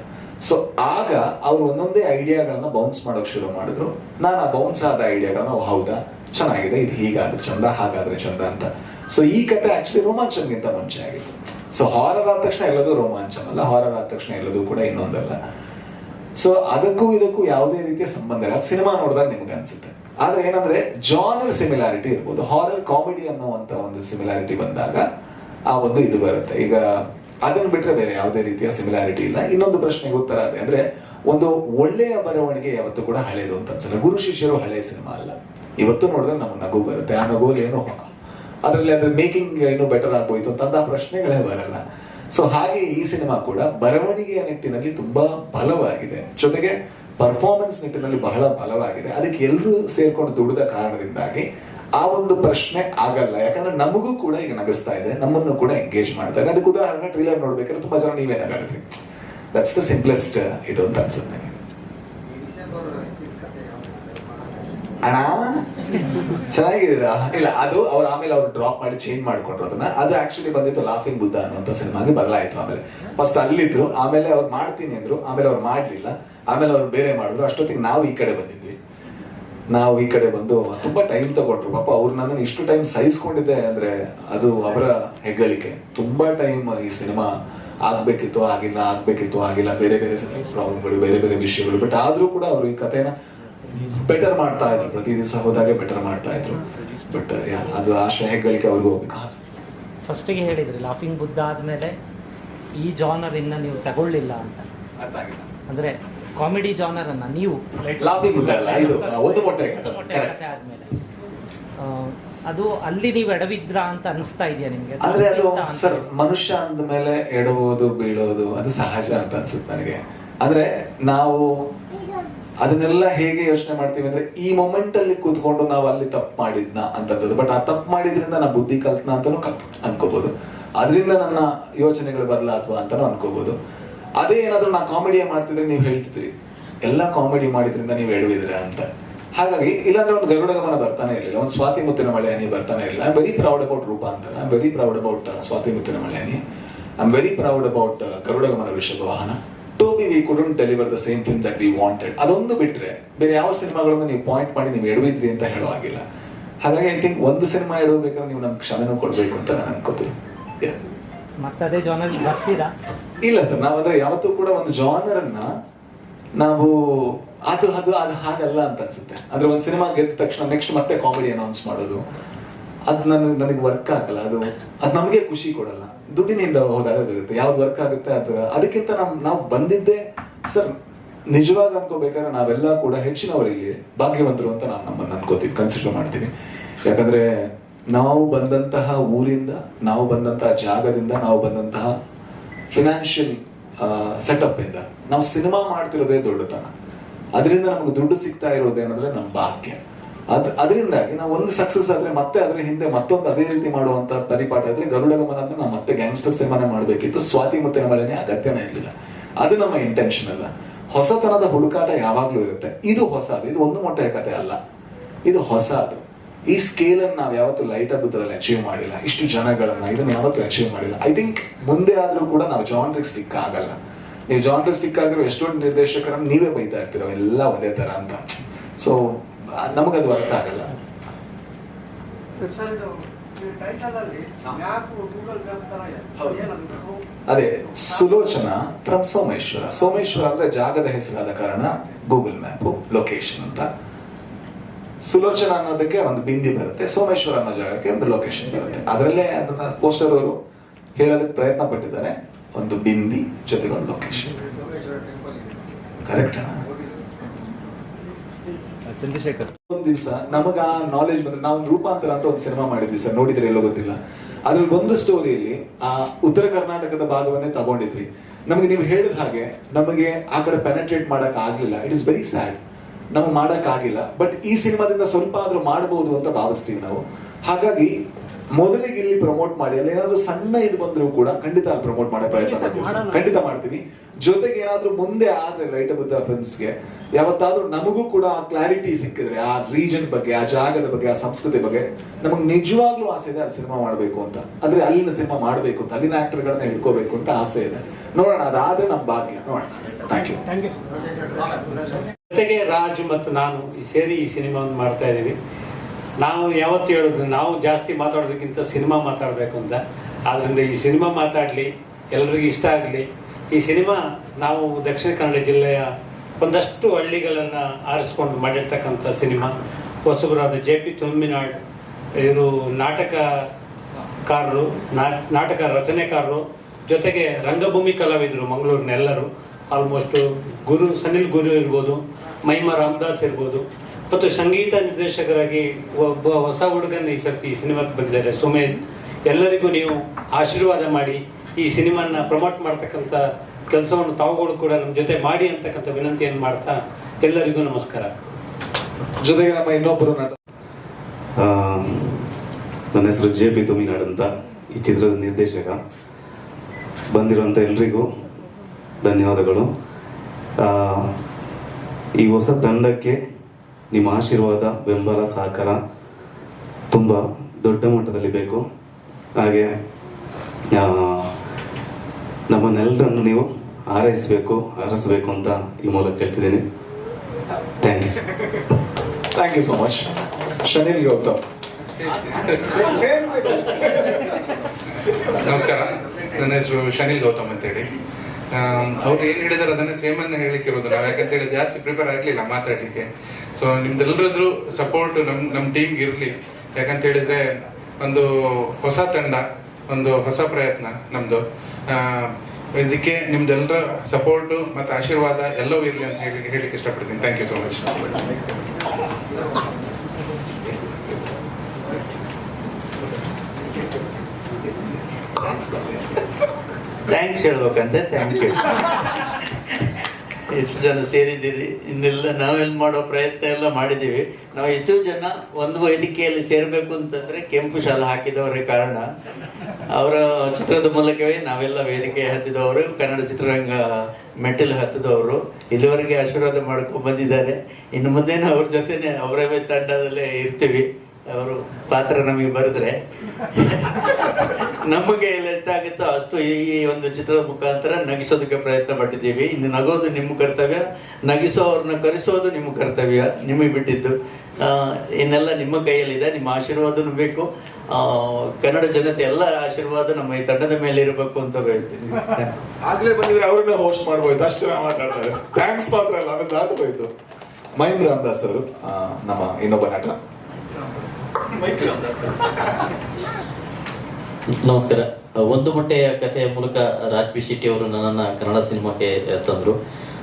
[SPEAKER 1] ಸೊ ಆಗ ಅವ್ರು ಒಂದೊಂದೇ ಐಡಿಯಾಗಳನ್ನ ಬೌನ್ಸ್ ಮಾಡೋಕೆ ಶುರು ಮಾಡಿದ್ರು. ನಾನು ಆ ಬೌನ್ಸ್ ಆದ ಐಡಿಯಾಗಳನ್ನ ಹೌದಾ? ಚೆನ್ನಾಗಿದೆ, ಇದು ಹೀಗಾದ್ರೆ, ಚಂದ, ಹಾಗಾದ್ರೆ ಚಂದ ಅಂತ. ಸೊ ಈ ಕತೆ ಆಕ್ಚುಲಿ ರೋಮಾಂಚನ್ಗಿಂತ ಮುಂಚೆ ಆಗಿತ್ತು. ಸೊ ಹಾರರ್ ಆದ ತಕ್ಷಣ ಎಲ್ಲದೂ ರೋಮಾಂಚನಲ್ಲ ಹಾರರ್ ಆದ ತಕ್ಷಣ ಎಲ್ಲದೂ ಕೂಡ ಇನ್ನೊಂದಲ್ಲ. ಸೊ ಅದಕ್ಕೂ ಇದಕ್ಕೂ ಯಾವುದೇ ರೀತಿಯ ಸಂಬಂಧ ಇಲ್ಲ. ಸಿನಿಮಾ ನೋಡಿದಾಗ ನಿಮ್ಗೆ ಅನ್ಸುತ್ತೆ. ಆದ್ರೆ ಏನಂದ್ರೆ ಜಾನರ್ ಸಿಮಿಲಾರಿಟಿ ಇರ್ಬೋದು. ಹಾರರ್ ಕಾಮಿಡಿ ಅನ್ನುವಂತ ಒಂದು ಸಿಮಿಲಾರಿಟಿ ಬಂದಾಗ ಆ ಒಂದು ಇದು ಬರುತ್ತೆ. ಈಗ ಅದನ್ನ ಬಿಟ್ರೆ ಬೇರೆ ಯಾವುದೇ ರೀತಿಯ ಸಿಮಿಲಾರಿಟಿ ಇಲ್ಲ. ಇನ್ನೊಂದು ಪ್ರಶ್ನೆಗೆ ಉತ್ತರ ಅದೇ. ಅಂದ್ರೆ ಒಂದು ಒಳ್ಳೆಯ ಬರವಣಿಗೆ ಯಾವತ್ತೂ ಕೂಡ ಹಳೇದು ಅಂತ ಅನ್ಸಲ್ಲ. ಗುರು ಶಿಷ್ಯರು ಹಳೆಯ ಸಿನಿಮಾ ಅಲ್ಲ. ಇವತ್ತು ನೋಡಿದ್ರೆ ನಮ್ಮ ನಗು ಬರುತ್ತೆ. ಆ ನಗುವಲ್ಲಿ ಏನು ಅದರಲ್ಲಿ ಅದ್ರ ಮೇಕಿಂಗ್ ಇನ್ನೂ ಬೆಟರ್ ಆಗ್ಬೋಯ್ತು ಅಂತ ಪ್ರಶ್ನೆಗಳೇ ಬರಲ್ಲ. ಸೊ ಹಾಗೆ ಈ ಸಿನಿಮಾ ಕೂಡ ಬರವಣಿಗೆಯ ನಿಟ್ಟಿನಲ್ಲಿ ತುಂಬಾ ಬಲವಾಗಿದೆ. ಜೊತೆಗೆ ಪರ್ಫಾರ್ಮೆನ್ಸ್ ನಿಟ್ಟಿನಲ್ಲಿ ಬಹಳ ಬಲವಾಗಿದೆ. ಅದಕ್ಕೆ ಎಲ್ಲರೂ ಸೇರ್ಕೊಂಡು ದುಡಿದ ಕಾರಣದಿಂದಾಗಿ ಆ ಒಂದು ಪ್ರಶ್ನೆ ಆಗಲ್ಲ. ಯಾಕಂದ್ರೆ ನಮಗೂ ಕೂಡ ಈಗ ನಗಿಸ್ತಾ ಇದೆ. ನಮ್ಮನ್ನು ಕೂಡ ಎಂಗೇಜ್ ಮಾಡ್ತಾ ಇದೆ. ಅದಕ್ಕೆ ಉದಾಹರಣೆ ಟ್ರೀಲರ್ ನೋಡ್ಬೇಕಾದ್ರೆ ತುಂಬಾ ಜನ ನೀವೇ ನಗಾಡಿದ್ರಿ ದಟ್ಸ್ ದ ಸಿಂಪ್ಲೆಸ್ಟ್ ಇದು ಅಂತ ಅನ್ಸುತ್ತೆ ಅಣ್ಣ, ಚೆನ್ನಾಗಿದ್ದೀರಾ? ಇಲ್ಲ, ಅದು ಅವ್ರು ಆಮೇಲೆ ಅವ್ರು ಡ್ರಾಪ್ ಮಾಡಿ ಚೇಂಜ್ ಮಾಡ್ಕೊಂಡ್ರು ಅದನ್ನ. ಅದು ಆಕ್ಚುಲಿ ಬಂದಿತ್ತು ಲಾಫಿಂಗ್ ಬುದ್ಧ ಅನ್ನುವಂಥ ಸಿನಿಮಾಗೆ ಬದಲಾಯಿತು ಆಮೇಲೆ. ಫಸ್ಟ್ ಅಲ್ಲಿದ್ರು, ಆಮೇಲೆ ಅವ್ರು ಮಾಡ್ತೀನಿ ಅಂದ್ರು, ಆಮೇಲೆ ಅವ್ರು ಮಾಡಲಿಲ್ಲ. ಆಮೇಲೆ ಅವ್ರು ಬೇರೆ ಮಾಡಿದ್ರು. ಅಷ್ಟೊತ್ತಿಗೆ ನಾವು ಈ ಕಡೆ ಬಂದಿದ್ವಿ. ನಾವು ಈ ಕಡೆ ಬಂದು ತುಂಬಾ ಟೈಮ್ ತಗೊಂಡ್ರು. ಪಾಪ ಅವ್ರು ನನ್ನ ಇಷ್ಟು ಟೈಮ್ ಸಹಿಸ್ಕೊಂಡಿದ್ದೆ ಅಂದ್ರೆ ಅದು ಅವರ ಹೆಗ್ಗಳಿಕೆ. ತುಂಬಾ ಟೈಮ್ ಈ ಸಿನಿಮಾ ಆಗ್ಬೇಕಿತ್ತು ಆಗಿಲ್ಲ ಆಗ್ಬೇಕಿತ್ತು ಆಗಿಲ್ಲ. ಬೇರೆ ಬೇರೆ ಪ್ರಾಬ್ಲಮ್ಗಳು ಬೇರೆ ಬೇರೆ ವಿಷಯಗಳು. ಬಟ್ ಆದ್ರೂ ಕೂಡ ಅವರು ಈ ಕಥೆನ ಬೆಟರ್ ಮಾಡ್ತಾ ಇದ್ರು. ಪ್ರತಿ ದಿವಸ ಹೋದಾಗೆ ಬೆಟರ್ ಮಾಡ್ತಾ ಇದ್ರು. ಬಟ್ ಅದು ಅಷ್ಟೇ ಹೆಗ್ಗಳಿಕೆ ಅವ್ರಿಗೂ ಹೋಗ್ಬೇಕು.
[SPEAKER 4] ಫಸ್ಟಿಗೆ ಹೇಳಿದ್ರಿ ಲಾಫಿಂಗ್ ಬುದ್ಧ ಆದಮೇಲೆ ಈ ಜಾನರ್ ಇನ್ನ ನೀವು ತಗೊಳ್ಳಿಲ್ಲ ಅಂತ.
[SPEAKER 1] ಅರ್ಥ ಆಗಿಲ್ಲ.
[SPEAKER 4] ಅಂದರೆ ಕಾಮಿಡಿ ಜಾನರ್ ಅನ್ನ ನೀವು
[SPEAKER 1] ಒಂದು ಮೊಟ್ಟೆ ಕಥೆ.
[SPEAKER 4] ಆದ್ಮೇಲೆ. ಅದು ಅಲ್ಲಿ ನೀವು ಎಡವಿದ್ರಾ ಅಂತ ಅನಿಸ್ತಾ ಇದೆಯಾ ನಿಮ್ಗೆ?
[SPEAKER 1] ಅಂದ್ರೆ ಅದು ಸರ್ ಮನುಷ್ಯ ಅಂದ ಮೇಲೆ ಎಡುವುದು ಬೀಳೋದು ಅದು ಸಹಜ ಅಂತ ಅನ್ಸುತ್ತೆ ನನಗೆ. ಅಂದ್ರೆ ನಾವು ಅದನ್ನೆಲ್ಲ ಹೇಗೆ ಯೋಚನೆ ಮಾಡ್ತೀವಿ ಅಂದ್ರೆ ಈ ಮೊಮೆಂಟ್ ಅಲ್ಲಿ ಕೂತ್ಕೊಂಡು ನಾವು ಅಲ್ಲಿ ತಪ್ಪು ಮಾಡಿದ್ನ ಅಂತ ಅನ್ಸುತ್ತೆ ಬಟ್ ಆ ತಪ್ಪು ಮಾಡಿದ್ರಿಂದ ನಾ ಬುದ್ಧಿ ಕಲ್ತ್ನ ಅಂತಾನು ಅನ್ಕೋಬಹುದು ಅದರಿಂದ ನನ್ನ ಯೋಚನೆಗಳು ಬದಲಾತ್ವಾ ಅಂತಾನು ಅನ್ಕೋಬಹುದು ಅದೇ ಏನಾದ್ರು ನಾ ಕಾಮಿಡಿಯ ಮಾಡ್ತಿದ್ರೆ ನೀವು ಹೇಳ್ತಿದ್ರಿ. ಎಲ್ಲ ಕಾಮಿಡಿ ಮಾಡಿದ್ರಿಂದ ನೀವು ಎಡವಿದ್ರ ಅಂತ. ಹಾಗಾಗಿ, ಇಲ್ಲಾಂದ್ರೆ ಒಂದು ಗರುಡ ಗಮನ ಬರ್ತಾನೆ ಇರಲಿಲ್ಲ. ಒಂದು ಸ್ವಾತಿ ಮುತ್ತಿನ ಮಳೆ ಹನಿ ಬರ್ತಾನೆ ಇರಲಿಲ್ಲ. I very proud about Roopantara I very proud about Swathi Muthina Male Hani I am very proud about Garuda Gamana Rishabha Vahana. To be we couldn't deliver the same thing that we wanted ಅದೊಂದು ಬಿಟ್ರೆ, ಬೇರೆ ಯಾವ ಸಿನಿಮಾಗಳನ್ನು ನೀವು point ಮಾಡಿ ನೀವು ಎಡವಿದ್ರಿ ಅಂತ ಹೇಳೋ ಆಗಿಲ್ಲ ಹಾಗಾಗಿ ಐ ಥಿಂಕ್ ಒಂದು ಸಿನಿಮಾ ಎಡಬೇಕಾದ್ರೆ ನೀವು ನಮ್ಗೆ ಕ್ಷಮೆನೂ ಕೊಡ್ಬೇಕು ಅಂತ ನಾನು ಅನ್ಕೋತೀನಿ. Yeah.
[SPEAKER 4] ಮತ್ತೆ ಅದೇ ಜಾನರ್ ಬರ್ತೀರಾ?
[SPEAKER 1] ಇಲ್ಲ ಸರ್ ನಾವು ಅಂದ್ರೆ ಯಾವತ್ತೂ ಕೂಡ ಒಂದು ಜಾನರ್ ಅನ್ನ ನಾವು ಅದು ಅದು ಅದು ಹಾಗಲ್ಲ ಅಂತ ಅನ್ಸುತ್ತೆ. ಅಂದ್ರೆ ಒಂದು ಸಿನಿಮಾ ಗೆದ್ದ ತಕ್ಷಣ ನೆಕ್ಸ್ಟ್ ಮತ್ತೆ ಕಾಮಿಡಿ ಅನೌನ್ಸ್ ಮಾಡೋದು. ಅದು ನನಗೆ ನನಗೆ ವರ್ಕ್ ಆಗಲ್ಲ. ಅದು ಅದು ನಮಗೆ ಖುಷಿ ಕೊಡಲ್ಲ. ದುಡ್ಡಿನಿಂದ ಹೋದಾಗ ಯಾವ್ದು ವರ್ಕ್ ಆಗುತ್ತೆ ಅದು ಅದಕ್ಕಿಂತ ನಮ್, ನಾವು ಬಂದಿದ್ದೆ, ಸರ್, ನಿಜವಾಗಿ ಅನ್ಕೋಬೇಕಾದ್ರೆ ನಾವೆಲ್ಲ ಕೂಡ ಹೆಚ್ಚಿನವರು ಇಲ್ಲಿ ಭಾಗ್ಯವಂತರು ಅಂತ ನಾನು ನಮ್ಮನ್ನು ಅನ್ಕೋತೀವಿ ಕನ್ಸಿಡರ್ ಮಾಡ್ತೀವಿ. ಯಾಕಂದ್ರೆ ನಾವು ಬಂದಂತಹ ಊರಿಂದ, ನಾವು ಬಂದಂತಹ ಜಾಗದಿಂದ, ನಾವು ಬಂದಂತಹ ಫಿನಾನ್ಷಿಯಲ್ ಸೆಟಪ್ ಇಂದ ನಾವು ಸಿನಿಮಾ ಮಾಡ್ತಿರೋದೇ ದೊಡ್ಡತನ. ಅದರಿಂದ ನಮ್ಗೆ ದುಡ್ಡು ಸಿಗ್ತಾ ಇರೋದೇನಂದ್ರೆ ನಮ್ಮ ಭಾಗ್ಯ. ಅದ್, ಅದರಿಂದಾಗಿ ನಾವು ಒಂದು ಸಕ್ಸಸ್ ಆದ್ರೆ ಮತ್ತೆ ಅದ್ರ ಹಿಂದೆ ಮತ್ತೊಂದು ಅದೇ ರೀತಿ ಮಾಡುವಂತ ಪರಿಪಾಠ ಇದ್ರೆ ಗರುಡ ಗಮನ ನಾವು ಮತ್ತೆ ಗ್ಯಾಂಗ್ಸ್ಟರ್ ಸಿನಿಮಾನೆ ಮಾಡಬೇಕಿತ್ತು. ಸ್ವಾತಿ ಮುತ್ತಿನ ಮಳೆನೇ ಅಗತ್ಯನೇ ಇರಲಿಲ್ಲ. ಅದು ನಮ್ಮ ಇಂಟೆನ್ಷನ್ ಅಲ್ಲ. ಹೊಸತನದ ಹುಡುಕಾಟ ಯಾವಾಗ್ಲೂ ಇರುತ್ತೆ. ಇದು ಹೊಸ ಇದು ಒಂದು ಮೊಟ್ಟೆಯ ಕತೆ ಅಲ್ಲ. ಇದು ಹೊಸ ಅದು ಈ ಸ್ಕೇಲ್ ಅನ್ನು ನಾವು ಯಾವತ್ತು ಲೈಟ್ ಹಬ್ಬದಲ್ಲಿ ಅಚೀವ್ ಮಾಡಿಲ್ಲ. ಇಷ್ಟು ಜನಗಳನ್ನ ಇದನ್ನ ಯಾವತ್ತು ಅಚೀವ್ ಮಾಡಿಲ್ಲ. ಐ ಥಿಂಕ್ ಮುಂದೆ ಆದ್ರೂ ಕೂಡ ನಾವು ಜಾನ್ರಿಗೆ ಸ್ಟಿಕ್ ಆಗಲ್ಲ. ನೀವು ಜಾನ್ರಿಗೆ ಸ್ಟಿಕ್ ಆಗಿರೋ ಎಷ್ಟೊಂದು ನಿರ್ದೇಶಕರನ್ನ ನೀವೇ ಬೈತಾ ಇರ್ತೀರೋ ಎಲ್ಲ ಒಂದೇ ತರ ಅಂತ. ಸೊ ನಮಗದು ಅರ್ಥ ಆಗಲ್ಲ. ಅದೇ ಸುಲೋಚನಾ ಫ್ರಮ್ ಸೋಮೇಶ್ವರ. ಸೋಮೇಶ್ವರ ಅಂದ್ರೆ ಜಾಗದ ಹೆಸರಾದ ಕಾರಣ ಗೂಗಲ್ ಮ್ಯಾಪ್ ಲೊಕೇಶನ್ ಅಂತ. ಸುಲೋಚನಾ ಅನ್ನೋದಕ್ಕೆ ಒಂದು ಬಿಂದಿ ಬರುತ್ತೆ ಸೋಮೇಶ್ವರ ಅನ್ನೋ ಜಾಗಕ್ಕೆ ಒಂದು ಲೊಕೇಶನ್ ಬರುತ್ತೆ. ಅದರಲ್ಲೇ ಅದನ್ನ ಪೋಸ್ಟರ್ ಅವರು ಹೇಳೋದಕ್ಕೆ ಪ್ರಯತ್ನ ಪಟ್ಟಿದ್ದಾರೆ ಒಂದು ಬಿಂದಿ ಜೊತೆಗೆ ಒಂದು ಲೊಕೇಶನ್ ಕರೆಕ್ಟ್
[SPEAKER 2] ಚಂದ್ರಶೇಖರ್.
[SPEAKER 1] ಒಂದ್ ದಿವಸ ನಮಗ ಆ ನಾಲೆಜ್ ಬಂದ್ರೆ ನಾವು ರೂಪಾಂತರ ಅಂತ ಒಂದು ಸಿನಿಮಾ ಮಾಡಿದ್ವಿ ಸರ್ ನೋಡಿದ್ರೆ ಎಲ್ಲೋ ಗೊತ್ತಿಲ್ಲ. ಅದ್ರಲ್ಲಿ ಒಂದು ಸ್ಟೋರಿಯಲ್ಲಿ ಆ ಉತ್ತರ ಕರ್ನಾಟಕದ ಭಾಗವನ್ನೇ ತಗೊಂಡಿದ್ವಿ. ನಮಗೆ ನೀವು ಹೇಳಿದ ಹಾಗೆ ನಮಗೆ ಆ ಕಡೆ ಪೆನೆಟ್ರೇಟ್ ಮಾಡಕ್ ಆಗ್ಲಿಲ್ಲ. ಇಟ್ ಇಸ್ ವೆರಿ ಸ್ಯಾಡ್ ನಮಗೆ ಮಾಡೋಕ್ಕಾಗಿಲ್ಲ ಆಗಿಲ್ಲ ಬಟ್ ಈ ಸಿನಿಮಾದಿಂದ ಸ್ವಲ್ಪ ಆದರೂ ಮಾಡಬಹುದು ಅಂತ ಭಾವಿಸ್ತೀವಿ ನಾವು. ಹಾಗಾಗಿ ಮೊದಲಿಗೆ ಇಲ್ಲಿ ಪ್ರಮೋಟ್ ಮಾಡಿ ಅಲ್ಲಿ ಏನಾದ್ರು ಸಣ್ಣ ಇದು ಬಂದರೂ ಕೂಡ ಖಂಡಿತ ಅಲ್ಲಿ ಪ್ರಮೋಟ್ ಮಾಡೋ ಪ್ರಯತ್ನ ಮಾಡ್ತೀವಿ. ಖಂಡಿತ ಮಾಡ್ತೀನಿ ಜೊತೆಗೆ ಏನಾದ್ರೂ ಮುಂದೆ ಆದ್ರೆ ಲೈಟ್ ಬುದ್ಧ ಫಿಲ್ಮ್ಸ್ಗೆ ಯಾವತ್ತಾದ್ರೂ ನಮಗೂ ಕೂಡ ಆ ಕ್ಲಾರಿಟಿ ಸಿಕ್ಕಿದ್ರೆ ಆ ರೀಜನ್ ಬಗ್ಗೆ ಆ ಜಾಗದ ಬಗ್ಗೆ ಆ ಸಂಸ್ಕೃತಿ ಬಗ್ಗೆ ನಮಗೆ ನಿಜವಾಗ್ಲೂ ಆಸೆ ಇದೆ ಅಲ್ಲಿ ಸಿನಿಮಾ ಮಾಡಬೇಕು ಅಂತ. ಅಂದ್ರೆ ಅಲ್ಲಿನ ಸಿನಿಮಾ ಮಾಡಬೇಕು ಅಂತ ಅಲ್ಲಿನ ಆಕ್ಟರ್ಗಳನ್ನ ಹಿಡ್ಕೋಬೇಕು ಅಂತ ಆಸೆ ಇದೆ. ನೋಡೋಣ ಅದಾದ್ರೆ ನಮ್ಮ ಭಾಗ್ಯ. ನೋಡೋಣ. ಥ್ಯಾಂಕ್ ಯು
[SPEAKER 5] ಜೊತೆಗೆ ರಾಜು ಮತ್ತು ನಾನು ಈ ಸೇರಿ ಈ ಸಿನಿಮಾವನ್ನು ಮಾಡ್ತಾ ಇದ್ದೀವಿ. ನಾವು ಯಾವತ್ತು ಹೇಳೋದು, ನಾವು ಜಾಸ್ತಿ ಮಾತಾಡೋದಕ್ಕಿಂತ ಸಿನಿಮಾ ಮಾತಾಡಬೇಕು ಅಂತ. ಆದ್ದರಿಂದ ಈ ಸಿನಿಮಾ ಮಾತಾಡಲಿ, ಎಲ್ರಿಗೂ ಇಷ್ಟ ಆಗಲಿ. ಈ ಸಿನಿಮಾ ನಾವು ದಕ್ಷಿಣ ಕನ್ನಡ ಜಿಲ್ಲೆಯ ಒಂದಷ್ಟು ಹಳ್ಳಿಗಳನ್ನು ಆರಿಸ್ಕೊಂಡು ಮಾಡಿರ್ತಕ್ಕಂಥ ಸಿನಿಮಾ. ಹೊಸಬರಾದ ಜೆ ಪಿ ತುಮ್ಮಿನಾಡ್ ಇವರು ನಾಟಕಕಾರರು ನಾಟಕ ರಚನೆಕಾರರು, ಜೊತೆಗೆ ರಂಗಭೂಮಿ ಕಲಾವಿದರು ಮಂಗಳೂರಿನ ಎಲ್ಲರೂ ಆಲ್ಮೋಸ್ಟ್ ಗುರು ಸನಿಲ್ ಗುರು ಇರ್ಬೋದು ಮಹಿಮಾ ರಾಮದಾಸ್ ಇರ್ಬೋದು. ಮತ್ತು ಸಂಗೀತ ನಿರ್ದೇಶಕರಾಗಿ ಒಬ್ಬ ಹೊಸ ಹುಡುಗನ ಈ ಸರ್ತಿ ಈ ಸಿನಿಮಾಕ್ಕೆ ಬಂದಿದ್ದಾರೆ. ಸುಮೇನ್ ಎಲ್ಲರಿಗೂ ನೀವು ಆಶೀರ್ವಾದ ಮಾಡಿ ಈ ಸಿನಿಮಾನ ಪ್ರಮೋಟ್ ಮಾಡ್ತಕ್ಕಂಥ ಕೆಲಸವನ್ನು ತಾವುಗಳು ಕೂಡ ನಮ್ಮ ಜೊತೆ ಮಾಡಿ ಅಂತಕ್ಕಂಥ ವಿನಂತಿಯನ್ನು ಮಾಡ್ತಾ ಎಲ್ಲರಿಗೂ ನಮಸ್ಕಾರ.
[SPEAKER 1] ಜೊತೆಗೆ ನಮ್ಮ ಇನ್ನೊಬ್ಬರು ನಟ.
[SPEAKER 3] ನನ್ನ ಹೆಸರು ಜೆ ಪಿ ತುಮಿನಾಡ್ ಅಂತ. ಈ ಚಿತ್ರದ ನಿರ್ದೇಶಕ. ಬಂದಿರುವಂಥ ಎಲ್ರಿಗೂ ಧನ್ಯವಾದಗಳು. ಆ, ಈ ಹೊಸ ತಂಡಕ್ಕೆ ನಿಮ್ಮ ಆಶೀರ್ವಾದ ಬೆಂಬಲ ಸಹಕಾರ ತುಂಬ ದೊಡ್ಡ ಮಟ್ಟದಲ್ಲಿ ಬೇಕು. ಹಾಗೆ ನಮ್ಮನ್ನೆಲ್ಲರನ್ನು ನೀವು ಹಾರೈಸಬೇಕು ಹಾರೈಸಬೇಕು ಅಂತ ಈ ಮೂಲಕ ಕೇಳ್ತಿದ್ದೀನಿ. Thank you
[SPEAKER 1] thank you so much Shanil Gautham
[SPEAKER 6] ನಮಸ್ಕಾರ. ನನ್ನ ಹೆಸರು ಶನಿಲ್ ಗೌತಮ್ ಅಂತೇಳಿ. ಅವ್ರು ಏನು ಹೇಳಿದಾರೆ ಅದನ್ನೇ ಸೇಮ್ ಅನ್ನ ಹೇಳಿಕ್ಕೆ ಇರೋದು ನಾವು ಯಾಕಂತೇಳಿ ಜಾಸ್ತಿ ಪ್ರಿಪೇರ್ ಆಗಲಿಲ್ಲ ಮಾತಾಡಲಿಕ್ಕೆ. ಸೊ ನಿಮ್ದೆಲ್ಲರದ್ದು ಸಪೋರ್ಟ್ ನಮ್ ನಮ್ಮ ಟೀಮ್ ಇರಲಿ. ಯಾಕಂತ ಹೇಳಿದ್ರೆ ಒಂದು ಹೊಸ ತಂಡ ಒಂದು ಹೊಸ ಪ್ರಯತ್ನ ನಮ್ದು. ಆ, ಇದಕ್ಕೆ ನಿಮ್ದೆಲ್ಲರ ಸಪೋರ್ಟು ಮತ್ತು ಆಶೀರ್ವಾದ ಎಲ್ಲವೂ ಇರಲಿ ಅಂತ ಹೇಳಿ ಹೇಳಿಕ್ಕೆ ಇಷ್ಟಪಡ್ತೀನಿ. Thank you so much
[SPEAKER 3] thanks ಹೇಳ್ಬೇಕಂತ ಥ್ಯಾಂಕ್ ಯು ಎಷ್ಟು ಜನ ಸೇರಿದ್ದೀರಿ? ಇನ್ನೆಲ್ಲ ನಾವೆಲ್ಲ ಮಾಡೋ ಪ್ರಯತ್ನ ಎಲ್ಲ ಮಾಡಿದ್ದೀವಿ. ನಾವು ಎಷ್ಟು ಜನ ಒಂದು ವೇದಿಕೆಯಲ್ಲಿ ಸೇರಬೇಕು ಅಂತಂದರೆ ಕೆಂಪು ಶಾಲೆ ಹಾಕಿದವರೇ ಕಾರಣ. ಅವರ ಚಿತ್ರದ ಮೂಲಕವೇ ನಾವೆಲ್ಲ ವೇದಿಕೆ ಹತ್ತಿದವರು, ಕನ್ನಡ ಚಿತ್ರರಂಗ ಮೆಟ್ಟಿಲು ಹತ್ತಿದವರು. ಇಲ್ಲಿವರೆಗೆ ಆಶೀರ್ವಾದ ಮಾಡ್ಕೊಂಡು ಬಂದಿದ್ದಾರೆ. ಇನ್ನು ಮುಂದೆನೂ ಅವ್ರ ಜೊತೆನೇ, ಅವರವೇ ತಂಡದಲ್ಲೇ ಇರ್ತೀವಿ. ಅವರು ಪಾತ್ರ ನಮಗೆ ಬರೆದ್ರೆ ನಮಗೆ ಎಷ್ಟಾಗುತ್ತೋ ಅಷ್ಟು ಈ ಒಂದು ಚಿತ್ರದ ಮುಖಾಂತರ ನಗಿಸೋದಕ್ಕೆ ಪ್ರಯತ್ನ ಪಟ್ಟಿದ್ದೀವಿ. ಇನ್ನು ನಗೋದು ನಿಮ್ಮ ಕರ್ತವ್ಯ ನಗಿಸೋರನ್ನ ಕರೆಸೋದು ನಿಮ್ಮ ಕರ್ತವ್ಯ, ನಿಮಗೆ ಬಿಟ್ಟಿದ್ದು. ಇನ್ನೆಲ್ಲ ನಿಮ್ಮ ಕೈಯಲ್ಲಿದೆ, ನಿಮ್ಮ ಆಶೀರ್ವಾದನು ಬೇಕು. ಕನ್ನಡ ಜನತೆ ಎಲ್ಲ ಆಶೀರ್ವಾದ ನಮ್ಮ ಈ ತಂಡದ ಮೇಲೆ ಇರಬೇಕು ಅಂತ ಹೇಳ್ತೀನಿ
[SPEAKER 1] ಆಗ್ಲೇ ಬಂದಿದ್ರೆ ಅವ್ರನ್ನ ಹೋಸ್ಟ್ ಮಾಡ್ಬೋದು ಅಷ್ಟು ಮಾತಾಡ್ತಾರೆ ಥ್ಯಾಂಕ್ಸ್ ಮಾತ್ರ ಅಲ್ಲ ಆಮೇಲೆ ಮೈಮ್ ರಾಮದಾಸ್ ಅವರು ನಮ್ಮ ಇನ್ನೊಬ್ಬ ನಟ. [LAUGHS]
[SPEAKER 7] ನಮಸ್ಕಾರ. ಒಂದು ಮೊಟ್ಟೆಯ ಕಥೆಯ ಮೂಲಕ ರಾಜ್ ಬಿ ಶೆಟ್ಟಿ ಅವರು ನನ್ನನ್ನು ಕನ್ನಡ ಸಿನಿಮಾಕ್ಕೆ ತಂದರು.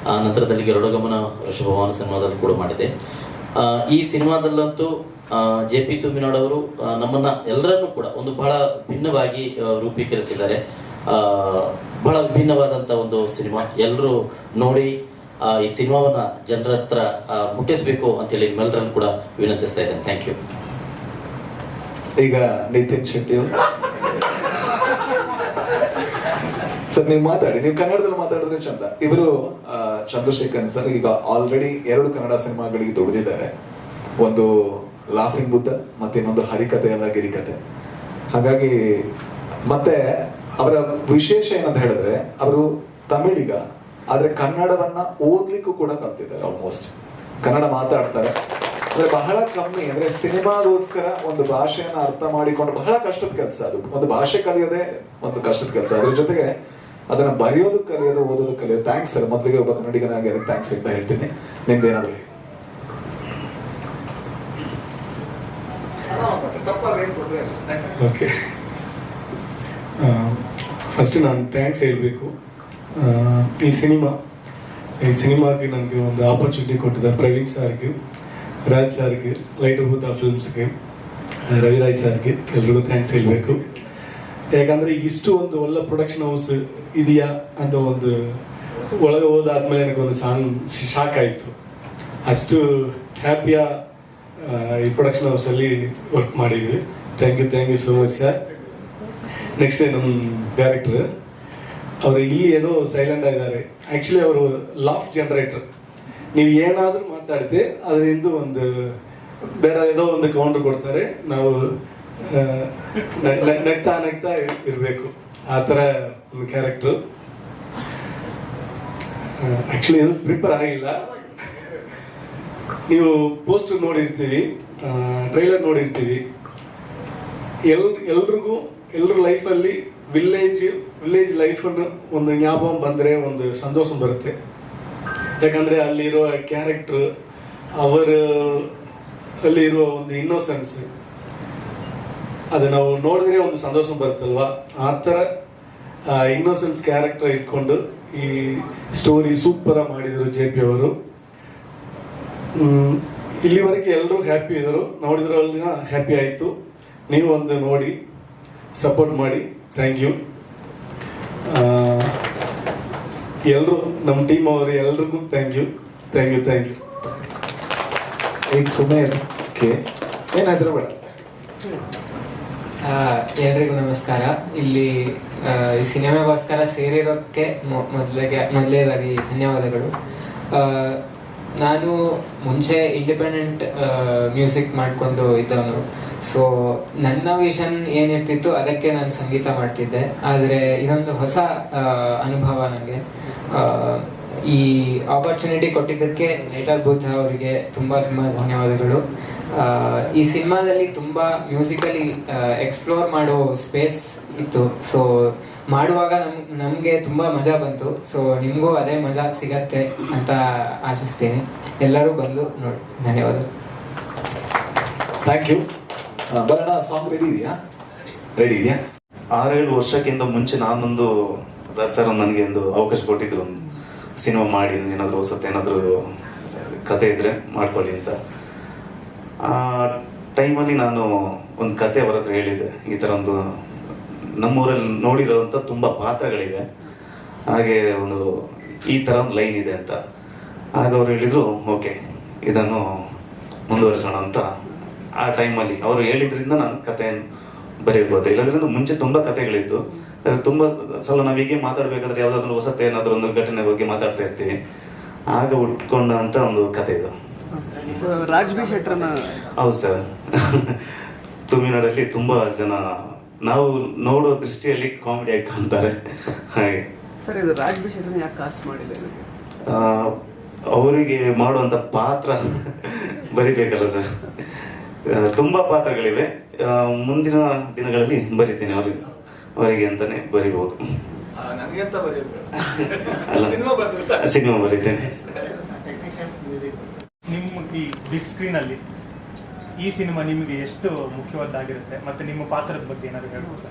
[SPEAKER 7] ಆ, ನಂತರದಲ್ಲಿ ಗರುಡಗಮನ ಋಷಭವಾನ ಸಿನಿಮಾದಲ್ಲಿ ಕೂಡ ಮಾಡಿದೆ. ಈ ಸಿನಿಮಾದಲ್ಲಂತೂ ಜೆ ಪಿ ತುಮಿನಾಡ್ ಅವರು ನಮ್ಮನ್ನ ಎಲ್ಲರನ್ನೂ ಕೂಡ ಒಂದು ಬಹಳ ಭಿನ್ನವಾಗಿ ರೂಪೀಕರಿಸಿದ್ದಾರೆ. ಬಹಳ ಭಿನ್ನವಾದಂಥ ಒಂದು ಸಿನಿಮಾ. ಎಲ್ಲರೂ ನೋಡಿ ಈ ಸಿನಿಮಾವನ್ನ ಜನರ ಹತ್ರ ಮುಟ್ಟಿಸ್ಬೇಕು ಅಂತೇಳಿ ನಿಮ್ಮೆಲ್ಲರನ್ನು ಕೂಡ ವಿನಂತಿಸ್ತಾ ಇದ್ದೇನೆ. ಥ್ಯಾಂಕ್ ಯು
[SPEAKER 1] ಈಗ ನಿತಿನ್ ಶೆಟ್ಟಿ ಅವರು. ಸರ್, ನೀವು ಮಾತಾಡಿ, ನೀವು ಕನ್ನಡದಲ್ಲಿ ಮಾತಾಡಿದ್ರೆ ಚಂದ. ಇವರು ಚಂದ್ರಶೇಖರ್ ಸರ್, ಈಗ ಆಲ್ರೆಡಿ ಎರಡು ಕನ್ನಡ ಸಿನಿಮಾಗಳಿಗೆ ದುಡಿದಿದ್ದಾರೆ ಒಂದು ಲಾಫಿಂಗ್ ಬುದ್ಧ ಮತ್ತೆ ಇನ್ನೊಂದು ಹರಿಕತೆ ಅಲ್ಲ ಗಿರಿಕತೆ ಹಾಗಾಗಿ, ಮತ್ತೆ ಅವರ ವಿಶೇಷ ಏನಂತ ಹೇಳಿದ್ರೆ, ಅವರು ತಮಿಳಿಗ, ಆದ್ರೆ ಕನ್ನಡವನ್ನ ಓದ್ಲಿಕ್ಕೂ ಕೂಡ ಕಲ್ತಿದ್ದಾರೆ ಆಲ್ಮೋಸ್ಟ್ ಕನ್ನಡ ಮಾತಾಡ್ತಾರೆ. ಅಂದ್ರೆ ಬಹಳ ಕಮ್ಮಿ, ಅಂದ್ರೆ ಸಿನಿಮಾಗೋಸ್ಕರ ಒಂದು ಭಾಷೆಯನ್ನ ಅರ್ಥ ಮಾಡಿಕೊಂಡು ಬಹಳ ಕಷ್ಟದ ಕೆಲಸ ಅದು. ಒಂದು ಭಾಷೆ ಕಲಿಯೋದೇ ಒಂದು ಕಷ್ಟದ ಕೆಲಸ. ಅದ್ರ ಜೊತೆಗೆ ಅದನ್ನ ಬರೆಯೋದು ಕಲಿಯೋದು, ಓದೋದು ಕಲಿಯೋದು. ಥ್ಯಾಂಕ್ಸ್ ಸರ್ ಮೊದಲಿಗೆ ಒಬ್ಬ ಕನ್ನಡಿಗನಾಗಿ ಅದಕ್ಕೆ ಥ್ಯಾಂಕ್ಸ್ ಅಂತ ಹೇಳ್ತೀನಿ. ನಿಮ್ದೇನಾದ್ರು
[SPEAKER 8] ಓಕೆ ಫಸ್ಟ್ ನಾನು ಥ್ಯಾಂಕ್ಸ್ ಹೇಳಬೇಕು. ಈ ಸಿನಿಮಾ, ಈ ಸಿನಿಮಾಗೆ ನನಗೆ ಒಂದು ಆಪರ್ಚುನಿಟಿ ಕೊಟ್ಟಿದ್ದಾರೆ ಪ್ರವೀಣ್ ಸರ್ಗೆ ರಾಜ್ ಸಾರ್ಗೆ ಲೈಟ್ ಹೂದ ಫಿಲ್ಮ್ಸ್ಗೆ ರವಿರಾಯ್ ಸಾರ್ಗೆ ಎಲ್ರಿಗೂ ಥ್ಯಾಂಕ್ಸ್ ಹೇಳಬೇಕು. ಯಾಕಂದರೆ ಇಷ್ಟು ಒಂದು ಒಳ್ಳೆ ಪ್ರೊಡಕ್ಷನ್ ಹೌಸ್ ಇದೆಯಾ ಅಂತ ಒಂದು ಒಳಗೆ ಹೋದಾದ್ಮೇಲೆ ಒಂದು ಸಾಂಗ್ ಶಾಕ್ ಆಯಿತು. ಅಷ್ಟು ಹ್ಯಾಪಿಯ ಈ ಪ್ರೊಡಕ್ಷನ್ ಹೌಸಲ್ಲಿ ವರ್ಕ್ ಮಾಡಿದ್ವಿ. Thank you thank you so much sir next ನಮ್ಮ ಡೈರೆಕ್ಟ್ರ್ ಅವರು ಇಲ್ಲಿ ಏನೋ ಸೈಲೆಂಟ್ ಆಗಿದ್ದಾರೆ ಆ್ಯಕ್ಚುಲಿ ಅವರು ಲಾಫ್ ಜನರೇಟರ್ ನೀವು ಏನಾದರೂ ಮಾತಾಡ್ತೆ, ಅದರಿಂದ ಒಂದು, ಬೇರೆ ಏನೋ ಒಂದು ಕೌಂಟರ್ ಕೊಡ್ತಾರೆ. ನಾವು ನೆಗ್ತಾ ನಗ್ತಾ ಇರಬೇಕು. ಆ ಥರ ಒಂದು ಕ್ಯಾರೆಕ್ಟ್ರು ಆ್ಯಕ್ಚುಲಿ ಇದು ಪ್ರಿಪೇರ್ ಆಗಿಲ್ಲ. ನೀವು ಪೋಸ್ಟರ್ ನೋಡಿರ್ತೀವಿ ಟ್ರೈಲರ್ ನೋಡಿರ್ತೀವಿ ಎಲ್, ಎಲ್ರಿಗೂ, ಎಲ್ರ ಲೈಫಲ್ಲಿ ವಿಲ್ಲೇಜ್ ವಿಲೇಜ್ ಲೈಫನ್ನು ಒಂದು ಜ್ಞಾಪಕ ಬಂದರೆ ಒಂದು ಸಂತೋಷ ಬರುತ್ತೆ. ಯಾಕಂದರೆ ಅಲ್ಲಿರೋ ಕ್ಯಾರೆಕ್ಟ್ರ್ ಅವರ, ಅಲ್ಲಿರುವ ಒಂದು ಇನ್ನೋಸೆನ್ಸ್ ಅದು ನಾವು ನೋಡಿದ್ರೆ ಒಂದು ಸಂತೋಷ ಬರುತ್ತಲ್ವಾ? ಆ ಥರ ಇನ್ನೋಸೆನ್ಸ್ ಕ್ಯಾರೆಕ್ಟರ್ ಇಟ್ಕೊಂಡು ಈ ಸ್ಟೋರಿ ಸೂಪರ್ ಮಾಡಿದರು ಜೆ ಪಿ ಅವರು. ಇಲ್ಲಿವರೆಗೆ ಎಲ್ಲರೂ ಹ್ಯಾಪಿ ಇದ್ದರು ನೋಡಿದ್ರಲ್ಲಿ ಹ್ಯಾಪಿ ಆಯಿತು. ನೀವು ಒಂದು ನೋಡಿ ಸಪೋರ್ಟ್ ಮಾಡಿ. ಥ್ಯಾಂಕ್ ಯು ಎಲ್ಲರೂ ನಮ್ಮ ಟೀಮ್ ಅವರು ಎಲ್ರಿಗೂ thank you thank you thank you
[SPEAKER 1] ಈಗ ಸುಮ್ಮನೆ ಕೆ ಏನಾದ್ರು ಬೇಡ.
[SPEAKER 9] ಆ, ಎಲ್ರಿಗೂ ನಮಸ್ಕಾರ. ಇಲ್ಲಿ ಈ ಸಿನಿಮಾಗೋಸ್ಕರ ಸೇರಿರೋಕ್ಕೆ ಮೊ- ಮೊದಲಿಗೆ ಮೊದಲೇದಾಗಿ ಧನ್ಯವಾದಗಳು. ಆ, ನಾನು ಮುಂಚೆ ಇಂಡಿಪೆಂಡೆಂಟ್ ಮ್ಯೂಸಿಕ್ ಮಾಡಿಕೊಂಡು ಇದ್ದವನು. ಸೊ ನನ್ನ ವಿಷನ್ ಏನಿರ್ತಿತ್ತು ಅದಕ್ಕೆ ನಾನು ಸಂಗೀತ ಮಾಡ್ತಿದ್ದೆ. ಆದರೆ ಇದೊಂದು ಹೊಸ ಅನುಭವ ನನಗೆ ಈ ಆಪರ್ಚುನಿಟಿ ಕೊಟ್ಟಿದ್ದಕ್ಕೆ ಲೇಟರ್ ಬುದ್ಧ ಅವರಿಗೆ ತುಂಬ ತುಂಬ ಧನ್ಯವಾದಗಳು. ಈ ಸಿನಿಮಾದಲ್ಲಿ ತುಂಬ ಮ್ಯೂಸಿಕಲಿ ಎಕ್ಸ್ಪ್ಲೋರ್ ಮಾಡೋ ಸ್ಪೇಸ್ ಇತ್ತು. ಸೊ ಮಾಡುವಾಗ ನಮ್ ನಮಗೆ ತುಂಬ ಮಜಾ ಬಂತು. ಸೊ ನಿಮಗೂ ಅದೇ ಮಜಾ ಸಿಗತ್ತೆ ಅಂತ ಆಶಿಸ್ತೀನಿ. ಎಲ್ಲರೂ ಬಂದು ನೋಡಿ. ಧನ್ಯವಾದ
[SPEAKER 1] ಥ್ಯಾಂಕ್ ಯು ಬರೋಣ ಸಾಂಗ್ ರೆಡಿ ಇದೆಯಾ? ರೆಡಿ ಇದೆಯಾ?
[SPEAKER 3] ಆರೇಳು ವರ್ಷಕ್ಕಿಂತ ಮುಂಚೆ ನಾನೊಂದು
[SPEAKER 10] ಸರ್ ನನಗೆ ಒಂದು ಅವಕಾಶ ಕೊಟ್ಟಿದ್ರು. ಒಂದು ಸಿನಿಮಾ ಮಾಡಿ ಏನಾದರೂ ಹೊಸತ್ತು ಏನಾದರೂ ಕತೆ ಇದ್ರೆ ಮಾಡ್ಕೊಳ್ಳಿ ಅಂತ. ಆ ಟೈಮಲ್ಲಿ ನಾನು ಒಂದು ಕತೆ ಅವರ ಹತ್ರ ಹೇಳಿದ್ದೆ. ಈ ಥರ ಒಂದು ನಮ್ಮೂರಲ್ಲಿ ನೋಡಿರೋವಂಥ ತುಂಬ ಪಾತ್ರಗಳಿವೆ. ಹಾಗೆ ಒಂದು ಈ ಥರ ಒಂದು ಲೈನ್ ಇದೆ ಅಂತ. ಆಗ ಅವ್ರು ಹೇಳಿದರು ಓಕೆ ಇದನ್ನು ಮುಂದುವರಿಸೋಣ ಅಂತ. ಆ ಟೈಮಲ್ಲಿ ಅವರು ಹೇಳಿದ್ರಿಂದ ನಾನು ಕಥೆಯನ್ನು ಬರೆಯಬಹುದು. ಇಲ್ಲದ್ರಿಂದ ಮುಂಚೆ ತುಂಬ ಕಥೆಗಳಿತ್ತು ತುಂಬ ಸಲ ನಾವು ಹೀಗೆ ಮಾತಾಡಬೇಕಾದ್ರೆ ಯಾವುದಾದ್ರೂ ಹೊಸತು ಏನಾದರೂ ಒಂದು ಘಟನೆ ಬಗ್ಗೆ ಮಾತಾಡ್ತಾ ಇರ್ತೀವಿ. ಆಗ ಉಟ್ಕೊಂಡಂತ ಒಂದು ಕತೆ ಇದು. ಹೌದು ಸರ್. ತುಮಿನಾಡಲ್ಲಿ ತುಂಬ ಜನ ನಾವು ನೋಡೋ ದೃಷ್ಟಿಯಲ್ಲಿ ಕಾಮಿಡಿ ಆಗಿ ಕಾಣ್ತಾರೆ? ಹಾಗೆ.
[SPEAKER 2] ಸರ್ ಇದು ರಾಜ್ ಬಿ ಶೆಟ್ರನ್ನ ಯಾಕೆ ಕಾಸ್ಟ್ ಮಾಡಿಲ್ಲ
[SPEAKER 10] ಅವರಿಗೆ ಮಾಡುವಂಥ ಪಾತ್ರ ಬರಿಬೇಕಲ್ಲ ಸರ್. ತುಂಬ ಪಾತ್ರಗಳಿವೆ. ಮುಂದಿನ ದಿನಗಳಲ್ಲಿ ಬರಿತೇನೆ ಅವರಿಗೆ. ಅವರಿಗೆ ಅಂತಾನೆ ಬರಿಬಹುದು.
[SPEAKER 1] ನನಗೆ ಅಂತ ಬರೆಯೋದು
[SPEAKER 10] ಅಲ್ಲ.
[SPEAKER 1] ಸಿನಿಮಾ ಬರಿತೇನೆ ಸರ್.
[SPEAKER 10] ಸಿನಿಮಾ ಬರೀತೇನೆ.
[SPEAKER 11] ನಿಮ್ಮ ಈ ಬಿಗ್ ಸ್ಕ್ರೀನ್ ಅಲ್ಲಿ ಈ ಸಿನಿಮಾ ನಿಮಗೆ ಎಷ್ಟು ಮುಖ್ಯವಾದ್ದಾಗಿರುತ್ತೆ? ಮತ್ತೆ ನಿಮ್ಮ ಪಾತ್ರದ ಬಗ್ಗೆ ಏನಾದ್ರು ಹೇಳ್ಬೋದು?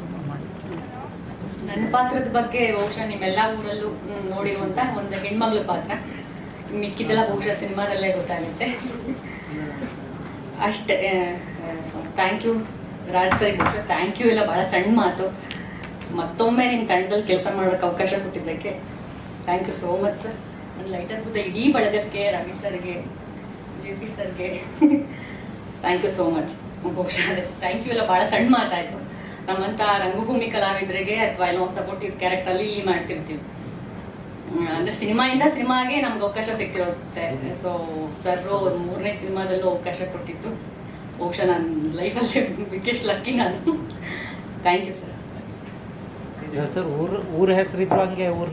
[SPEAKER 12] ನನ್ನ ಪಾತ್ರದ ಬಗ್ಗೆ ಬಹುಶಃ ನಿಮ್ಮೆಲ್ಲ ಊರಲ್ಲೂ ನೋಡಿರುವಂತ ಒಂದು ಹೆಣ್ಮಗಳ ಪಾತ್ರ. ಮಿಕ್ಕಿದೆಲ್ಲ ಬಹುಶಃ ಸಿನಿಮಾದಲ್ಲೇ ಗೊತ್ತಾಗುತ್ತೆ. ಅಷ್ಟೇ ಥ್ಯಾಂಕ್ ಯು ರಾಜ್ ಸರ್, ಬಹುಶಃ ಥ್ಯಾಂಕ್ ಯು ಎಲ್ಲ ಬಹಳ ಸಣ್ಣ ಮಾತು. ಮತ್ತೊಮ್ಮೆ ನಿಮ್ಮ ತಂಡದಲ್ಲಿ ಕೆಲಸ ಮಾಡೋಕ್ಕೆ ಅವಕಾಶ ಕೊಟ್ಟಿದ್ದಕ್ಕೆ thank you so much sir ಒಂದು ಲೈಟರ್ ಬುದ್ಧ ಇಡೀ ಬಳಗಕ್ಕೆ, ರವಿ ಸರ್ಗೆ, ಜೆ ಪಿ ಸರ್ಗೆ. ಥ್ಯಾಂಕ್ ಯು ಸೋ ಮಚ್ ಬಹುಶಃ ಥ್ಯಾಂಕ್ ಯು ಎಲ್ಲ ಭಾಳ ಸಣ್ಣ ಮಾತಾಯಿತು. ನಮ್ಮಂತ ರಂಗಭೂಮಿ ಕಲಾವಿದರಿಗೆ ಅಥವಾ ಎಲ್ಲ ಸಪೋರ್ಟಿವ್ ಕ್ಯಾರೆಕ್ಟರ್ ಅಲ್ಲಿ ಇಲ್ಲಿ ಮಾಡ್ತಿರ್ತೀವಿ. ಅಂದ್ರೆ ಅಂದ್ರೆ ಸಿನಿಮಾಯಿಂದ ಸಿನಿಮಾಗೆ ನಮ್ಗೆ ಅವಕಾಶ ಸಿಕ್ತಿರುತ್ತೆ. ಸೊ ಸರ್ ಅವ್ರ ಮೂರನೇ ಸಿನಿಮಾದಲ್ಲೂ ಅವಕಾಶ ಕೊಟ್ಟಿತ್ತು ಬಹುಶಃ ನನ್ನ ಲೈಫಲ್ಲಿ ಬಿಗ್ಗೆಸ್ಟ್ ಲಕ್ಕಿ ನಾನು. ಥ್ಯಾಂಕ್ ಯು ಸರ್
[SPEAKER 4] ಸರ್ ಊರು ಊರ ಹೆಸರಿದ್ರು ಹಂಗೆ ಊರ್ನ